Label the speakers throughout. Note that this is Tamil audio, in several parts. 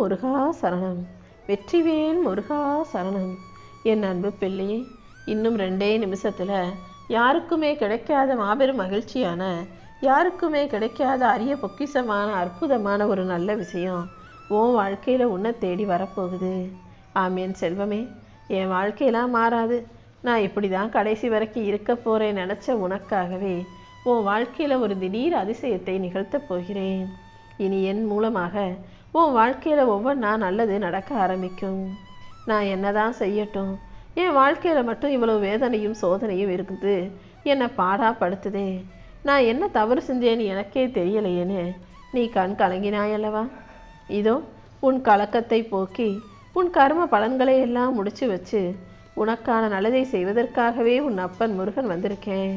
Speaker 1: முருகா சரணம். வெற்றிவேல் முருகா சரணம். என் அன்பு பிள்ளையே இன்னும் ரெண்டே நிமிஷத்தில் யாருக்குமே கிடைக்காத மாபெரும் மகிழ்ச்சியான யாருக்குமே கிடைக்காத அரிய பொக்கிஷமான அற்புதமான ஒரு நல்ல விஷயம் உன் வாழ்க்கையில் உன்னை தேடி வரப்போகுது. ஆமேன் செல்வமே. என் வாழ்க்கையெல்லாம் மாறாது. நான் இப்படி தான் கடைசி வரைக்கும் இருக்க போகிறேன் நினச்ச உனக்காகவே உன் வாழ்க்கையில் ஒரு திடீர் அதிசயத்தை நிகழ்த்தப் போகிறேன். இனி என் மூலமாக உன் வாழ்க்கையில் ஒவ்வொன்றா நல்லது நடக்க ஆரம்பிக்கும். நான் என்னதான் செய்யட்டும். என் வாழ்க்கையில் மட்டும் இவ்வளவு வேதனையும் சோதனையும் இருக்குது. என்னை பாடாப்படுத்துதே. நான் என்ன தவறு செஞ்சேன்னு எனக்கே தெரியலையேன்னு நீ கண் கலங்கினாயல்லவா? இதோ உன் கலக்கத்தை போக்கி உன் கர்ம பலன்களை எல்லாம் முடிச்சு வச்சு உனக்கான நல்லதை செய்வதற்காகவே உன் அப்பன் முருகன் வந்திருக்கேன்.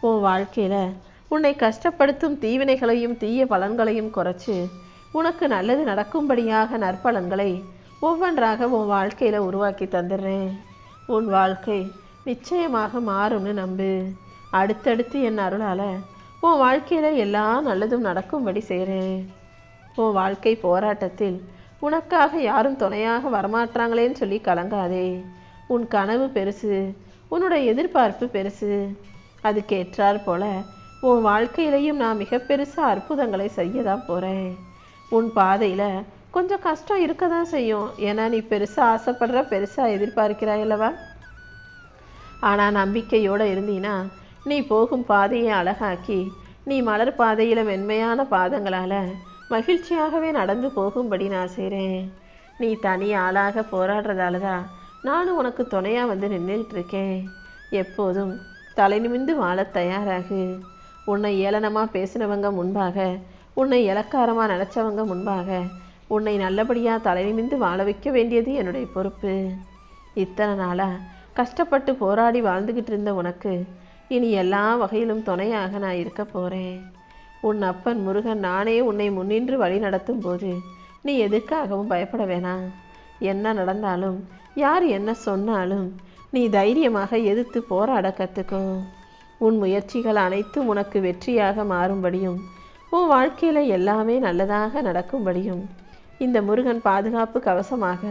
Speaker 1: உன் வாழ்க்கையில் உன்னை கஷ்டப்படுத்தும் தீவினைகளையும் தீய பலன்களையும் குறைச்சு உனக்கு நல்லது நடக்கும்படியாக நற்பலன்களை ஒவ்வொன்றாக உன் வாழ்க்கையில் உருவாக்கி தந்துடுறேன். உன் வாழ்க்கை நிச்சயமாக மாறும்னு நம்பு. அடுத்தடுத்து என் அருளால் உன் வாழ்க்கையில் எல்லா நல்லதும் நடக்கும்படி செய்கிறேன் உன் வாழ்க்கை போராட்டத்தில் உனக்காக யாரும் துணையாக வரமாட்டாங்களேன்னு சொல்லி கலங்காதே. உன் கனவு பெருசு உன்னோட எதிர்பார்ப்பு பெருசு. அதுக்கேற்றாற் போல உன் வாழ்க்கையிலையும் நான் மிக பெருசாக அற்புதங்களை செய்ய தான் போகிறேன் உன் பாதையில் கொஞ்சம் கஷ்டம் இருக்க தான் செய்யும். ஏன்னா நீ பெருசாக ஆசைப்படுற பெருசாக எதிர்பார்க்கிறாய் அல்லவா? ஆனால் நம்பிக்கையோடு இருந்தீன்னா நீ போகும் பாதையை அழகாக்கி நீ மலர் பாதையில் மென்மையான பாதங்களால் மகிழ்ச்சியாகவே நடந்து போகும்படி நான் செய்கிறேன் நீ தனி ஆளாக போராடுறதால தான் நானும் உனக்கு துணையாக வந்து நின்றுட்டு இருக்கேன் எப்போதும் தலை நிமிந்து வாழ தயாராகு. உன்னை ஏளனமாக பேசினவங்க முன்பாக உன்னை இலக்காரமாக நினச்சவங்க முன்பாக உன்னை நல்லபடியாக தலைநிமிந்து வாழ வைக்க வேண்டியது என்னுடைய பொறுப்பு. இத்தனை நாளாக கஷ்டப்பட்டு போராடி வாழ்ந்துக்கிட்டு இருந்த உனக்கு இனி எல்லா வகையிலும் துணையாக நான் இருக்க போகிறேன் உன் அப்பன் முருகன் நானே உன்னை முன்னின்று வழி நடத்தும் போது நீ எதுக்காகவும் பயப்பட வேணாம். என்ன நடந்தாலும் யார் என்ன சொன்னாலும் நீ தைரியமாக எதிர்த்து போராட கற்றுக்கோ உன் முயற்சிகள் அனைத்தும் உனக்கு வெற்றியாக மாறும்படியும் உன் வாழ்க்கையில் எல்லாமே நல்லதாக நடக்கும்படியும் இந்த முருகன் பாதுகாப்பு கவசமாக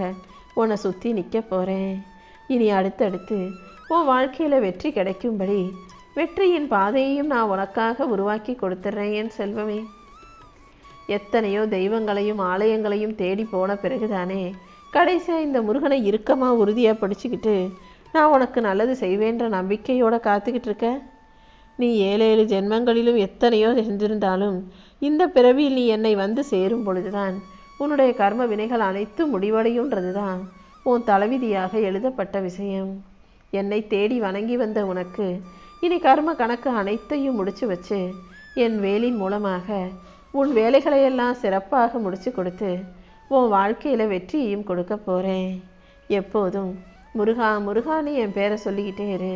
Speaker 1: உன்னை சுற்றி நிற்க போகிறேன் இனி அடுத்தடுத்து உன் வாழ்க்கையில் வெற்றி கிடைக்கும்படி வெற்றியின் பாதையையும் நான் உனக்காக உருவாக்கி கொடுத்துட்றேன் என் செல்வமே. எத்தனையோ தெய்வங்களையும் ஆலயங்களையும் தேடி போன பிறகுதானே கடைசியாக இந்த முருகனை இறுக்கமாக உறுதியாக பிடிச்சிக்கிட்டு நான் உனக்கு நல்லது செய்வேன்ற நம்பிக்கையோடு காத்துக்கிட்டு இருக்கேன் நீ ஏழேழு ஜென்மங்களிலும் எத்தனையோ செஞ்சிருந்தாலும் இந்த பிறவியில் நீ என்னை வந்து சேரும் பொழுதுதான் உன்னுடைய கர்ம வினைகள் அனைத்தும் முடிவடையுன்றது தான் உன் தலைவிதியாக எழுதப்பட்ட விஷயம். என்னை தேடி வணங்கி வந்த உனக்கு இனி கர்ம கணக்கு அனைத்தையும் முடிச்சு வச்சு என் வேலின் மூலமாக உன் வேலைகளையெல்லாம் சிறப்பாக முடிச்சு கொடுத்து உன் வாழ்க்கையில் வெற்றியையும் கொடுக்க போகிறேன் எப்போதும் முருகா முருகான்னு என் பேரை சொல்லிக்கிட்டே இரு.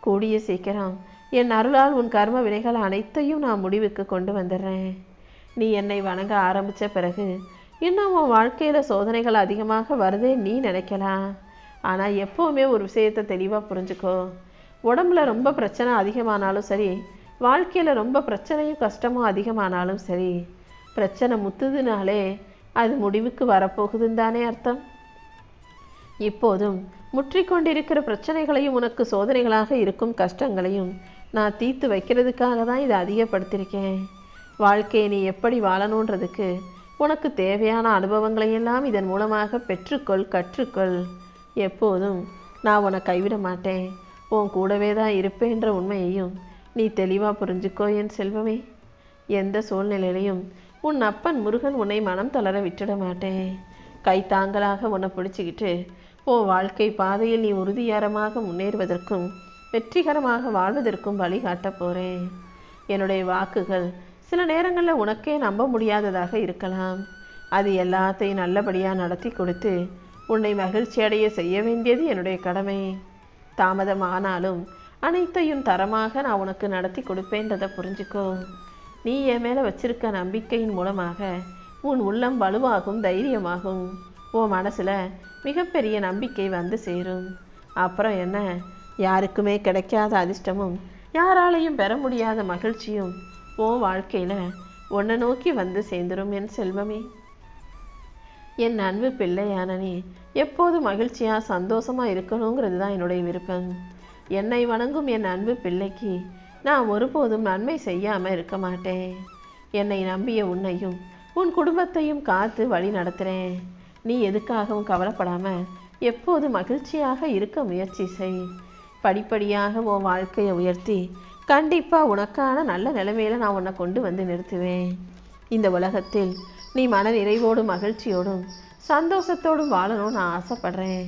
Speaker 1: கூடிய சீக்கிரம் என் அருளால் உன் கர்ம வினைகள் அனைத்தையும் நான் முடிவுக்கு கொண்டு வந்துடுறேன். நீ என்னை வணங்க ஆரம்பித்த பிறகு இன்னும் உன் வாழ்க்கையில் சோதனைகள் அதிகமாக வருதே நீ நினைக்கலாம். ஆனால் எப்போவுமே ஒரு விஷயத்தை தெளிவாக புரிஞ்சுக்கோ. உடம்புல ரொம்ப பிரச்சனை அதிகமானாலும் சரி வாழ்க்கையில் ரொம்ப பிரச்சனையும் கஷ்டமும் அதிகமானாலும் சரி பிரச்சனை முத்துதுனாலே அது முடிவுக்கு வரப்போகுதுன்னு தானே அர்த்தம்? இப்போதும் முற்றிக்கொண்டிருக்கிற பிரச்சனைகளையும் உனக்கு சோதனைகளாக இருக்கும் கஷ்டங்களையும் நான் தீர்த்து வைக்கிறதுக்காக தான் இதை அதிகப்படுத்தியிருக்கேன் வாழ்க்கையை நீ எப்படி வாழணுன்றதுக்கு உனக்கு தேவையான அனுபவங்களையெல்லாம் இதன் மூலமாக பெற்றுக்கொள் கற்றுக்கொள். எப்போதும் நான் உன்னை கைவிட மாட்டேன். உன் கூடவே தான் இருப்பேன்ற உண்மையையும் நீ தெளிவாக புரிஞ்சுக்கோ என் செல்வமே. எந்த சூழ்நிலையிலையும் உன் அப்பன் முருகன் உன்னை மனம் தளர விட்டுட மாட்டேன். கைத்தாங்கலாக உன்னை பிடிச்சிக்கிட்டு உன் வாழ்க்கை பாதையில் நீ உறுதியாரமாக முன்னேறுவதற்கும் வெற்றிகரமாக வாழ்வதற்கும் வழிகாட்டப் போகிறேன் என்னுடைய வாக்குகள் சில நேரங்களில் உனக்கே நம்ப முடியாததாக இருக்கலாம். அது எல்லாத்தையும் நல்லபடியாக நடத்தி கொடுத்து உன்னை மகிழ்ச்சியடைய செய்ய வேண்டியது என்னுடைய கடமை. தாமதம் ஆனாலும் அனைத்தையும் தரமாக நான் உனக்கு நடத்தி கொடுப்பேன்றதை புரிஞ்சுக்கோ. நீ என் மேலே வச்சிருக்க நம்பிக்கையின் மூலமாக உன் உள்ளம் வலுவாகும் தைரியமாகும். உன் மனசில் மிகப்பெரிய நம்பிக்கை வந்து சேரும். அப்புறம் என்ன? யாருக்குமே கிடைக்காத அதிர்ஷ்டமும் யாராலையும் பெற முடியாத மகிழ்ச்சியும் உன் வாழ்க்கையில் உன்னை நோக்கி வந்து சேர்ந்துரும் என் செல்வமே. என் அன்பு பிள்ளையான நீ எப்போது மகிழ்ச்சியாக சந்தோஷமா இருக்கணுங்கிறது தான் என்னுடைய விருப்பம். என்னை வணங்கும் என் அன்பு பிள்ளைக்கு நான் ஒருபோதும் நன்மை செய்யாமல் இருக்க மாட்டேன். என்னை நம்பிய உன்னையும் உன் குடும்பத்தையும் காத்து வழி நடத்துகிறேன் நீ எதுக்காகவும் கவலைப்படாமல் எப்போது மகிழ்ச்சியாக இருக்க முயற்சி செய். படிப்படியாக உன் வாழ்க்கையை உயர்த்தி கண்டிப்பாக உனக்கான நல்ல நிலைமையில நான் உன்னை கொண்டு வந்து நிறுத்துவேன். இந்த உலகத்தில் நீ மன நிறைவோடும் மகிழ்ச்சியோடும் சந்தோஷத்தோடும் வாழணும்னு நான் ஆசைப்படுறேன்.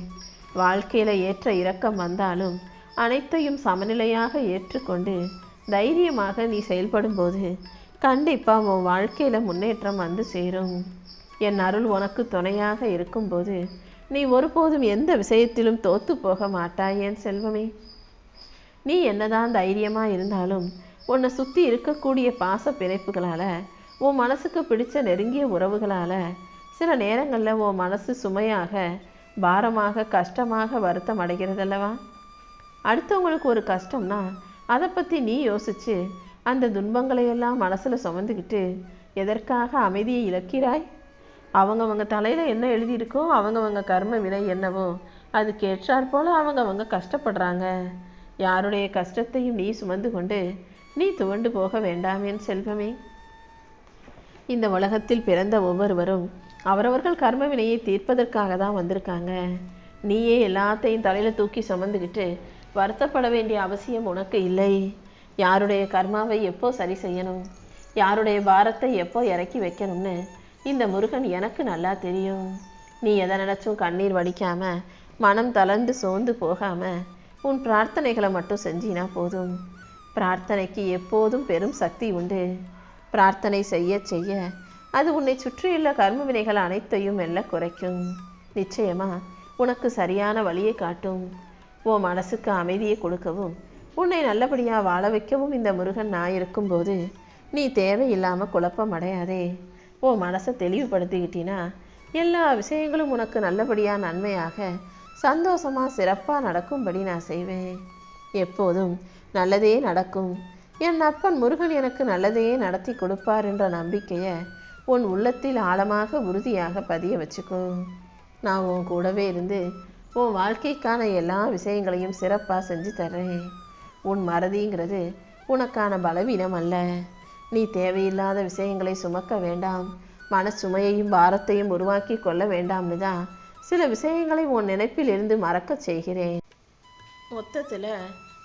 Speaker 1: வாழ்க்கையில் ஏற்ற இறக்கம் வந்தாலும் அனைத்தையும் சமநிலையாக ஏற்றுக்கொண்டு தைரியமாக நீ செயல்படும்போது கண்டிப்பாக உன் வாழ்க்கையில் முன்னேற்றம் வந்து சேரும். என் அருள் உனக்கு துணையாக இருக்கும்போது நீ ஒருபோதும் எந்த விஷயத்திலும் தோத்து போக மாட்டாய் என் செல்வமே. நீ என்னதான் தைரியமாக இருந்தாலும் உன்னை சுற்றி இருக்கக்கூடிய பாச பிணைப்புகளால் உன் மனசுக்கு பிடிச்ச நெருங்கிய உறவுகளால் சில நேரங்களில் உன் மனசு சுமையாக பாரமாக கஷ்டமாக வருத்தம் அடைகிறதல்லவா? அடுத்தவங்களுக்கு ஒரு கஷ்டம்னா அதை பற்றி நீ யோசிச்சு அந்த துன்பங்களை எல்லாம் சுமந்துக்கிட்டு எதற்காக அமைதியை இழக்கிறாய்? அவங்கவங்க தலையில் என்ன எழுதியிருக்கோ அவங்கவங்க கர்ம வினை என்னவோ அதுக்கு ஏற்றாற் போல அவங்கவங்க கஷ்டப்படுறாங்க. யாருடைய கஷ்டத்தையும் நீ சுமந்து கொண்டு நீ துவண்டு போக வேண்டாமேன் செல்வமே. இந்த உலகத்தில் பிறந்த ஒவ்வொருவரும் அவரவர்கள் கர்ம வினையை தீர்ப்பதற்காக தான் வந்திருக்காங்க. நீயே எல்லாத்தையும் தலையில் தூக்கி சுமந்துக்கிட்டு வருத்தப்பட வேண்டிய அவசியம் உனக்கு இல்லை. யாருடைய கர்மாவை எப்போ சரி செய்யணும்? யாருடைய பாரத்தை எப்போ இறக்கி வைக்கணும்னு இந்த முருகன் எனக்கு நல்லா தெரியும். நீ எதை நினச்சும் கண்ணீர் வடிக்காம மனம் தளர்ந்து சோர்ந்து போகாம உன் பிரார்த்தனைகளை மட்டும் செஞ்சினா போதும். பிரார்த்தனைக்கு எப்போதும் பெரும் சக்தி உண்டு. பிரார்த்தனை செய்ய செய்ய அது உன்னை சுற்றியுள்ள கர்ம வினைகள் அனைத்தையும் மெல்ல குறைக்கும். நிச்சயமா உனக்கு சரியான வழியை காட்டும். உன் மனசுக்கு அமைதியை கொடுக்கவும் உன்னை நல்லபடியாக வாழ வைக்கவும் இந்த முருகன் நான் இருக்கும்போது நீ தேவையில்லாமல் குழப்பம் அடையாதே. உன் மனசை தெளிவுபடுத்திக்கிட்டினா எல்லா விஷயங்களும் உனக்கு நல்லபடியாக நன்மையாக சந்தோஷமா சிறப்பாக நடக்கும்படி நான் செய்வேன். எப்போதும் நல்லதே நடக்கும். என் அப்பன் முருகன் எனக்கு நல்லதையே நடத்தி கொடுப்பார் என்ற நம்பிக்கையை உன் உள்ளத்தில் ஆழமாக உறுதியாக பதிய வச்சுக்கோ. நான் உன் கூடவே இருந்து உன் வாழ்க்கைக்கான எல்லா விஷயங்களையும் சிறப்பாக செஞ்சு தர்றேன். உன் மறதிங்கிறது உனக்கான பலவீனம் அல்ல. நீ தேவையில்லாத விஷயங்களை சுமக்க வேண்டாம். மனச்சுமையையும் பாரத்தையும் உருவாக்கி கொள்ள வேண்டாம்னு தான் சில விஷயங்களை உன் நினைப்பில் இருந்து மறக்க செய்கிறேன். மொத்தத்தில்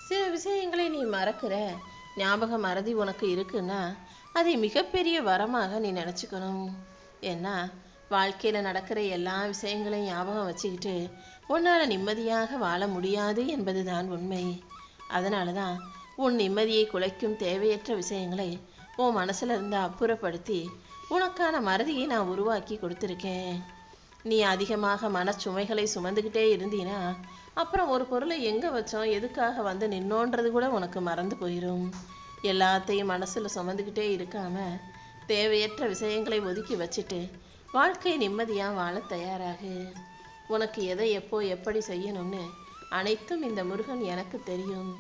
Speaker 1: சில விஷயங்களை நீ மறக்கிற ஞாபக மறதி உனக்கு இருக்குன்னா அதை மிகப்பெரிய வரமாக நீ நினச்சிக்கணும். ஏன்னா வாழ்க்கையில் நடக்கிற எல்லா விஷயங்களையும் ஞாபகம் வச்சுக்கிட்டு உன்னால் நிம்மதியாக வாழ முடியாது என்பதுதான் உண்மை. அதனால தான் உன் நிம்மதியை குலைக்கும் தேவையற்ற விஷயங்களை உன் மனசுல இருந்து அப்புறப்படுத்தி உனக்கான மறதியை நான் உருவாக்கி கொடுத்துருக்கேன். நீ அதிகமாக மனச்சுமைகளை சுமந்துக்கிட்டே இருந்தீனா அப்புறம் ஒரு பொருளை எங்கே வச்சோம் எதுக்காக வந்து நின்னோன்றது கூட உனக்கு மறந்து போயிடும் எல்லாத்தையும் மனசில் சுமந்துக்கிட்டே இருக்காம தேவையற்ற விஷயங்களை ஒதுக்கி வச்சுட்டு வாழ்க்கை நிம்மதியாக வாழ தயாராகு. உனக்கு எதை எப்போ எப்படி செய்யணும்னு அனைத்தும் இந்த முருகன் எனக்கு தெரியும்.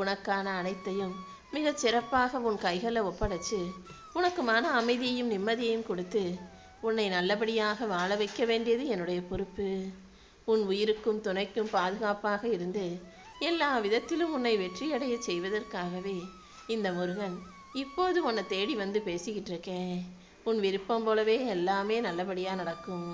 Speaker 1: உனக்கான அனைத்தையும் மிகச் சிறப்பாக உன் கைகளை ஒப்படைச்சு உனக்கு மன அமைதியையும் நிம்மதியையும் கொடுத்து உன்னை நல்லபடியாக வாழ வைக்க வேண்டியது என்னுடைய பொறுப்பு. உன் உயிருக்கும் துணைக்கும் பாதுகாப்பாக இருந்து எல்லா விதத்திலும் உன்னை வெற்றியடைய செய்வதற்காகவே இந்த முருகன் இப்போது உன்னை தேடி வந்து பேசிக்கிட்டு இருக்கேன் உன் விருப்பம் போலவே எல்லாமே நல்லபடியாக நடக்கும்.